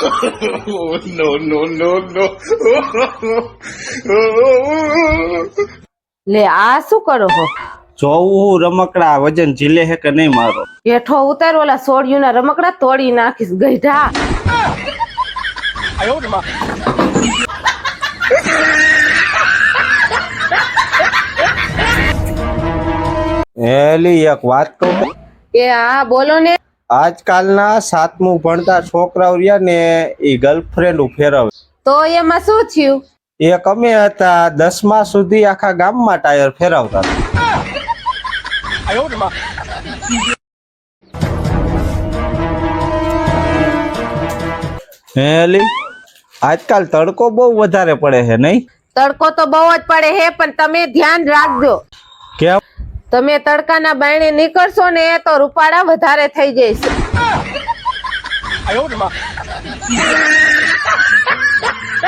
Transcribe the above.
no, no, no, no. લે આ શું કરો હો? જોવું રમકડા વજન ઝીલે હે કે નહીં મારો? હેઠો ઉતાર ઓલા સોડિયું ના રમકડા તોડી નાખીશ ગઈઢા. એલી એક વાત કહું? એ હા બોલો ને. આજકાલના સાતમું ભણતા છોકરાઓ રહ્યા ને એ ગર્લફ્રેન્ડ ફેરવે. તો એમાં શું થયું? એક અમે હતા દસમા સુધી આખા ગામમાં ટાયર ફેરવતા હતા. આજકાલ તડકો બહુ વધારે પડે છે નહીં? તડકો તો બહુ જ પડે હે પણ તમે ધ્યાન રાખજો. કેમ? તમે તડકાના બાયણે નીકળશો ને તો રૂપાળા વધારે થઈ જશે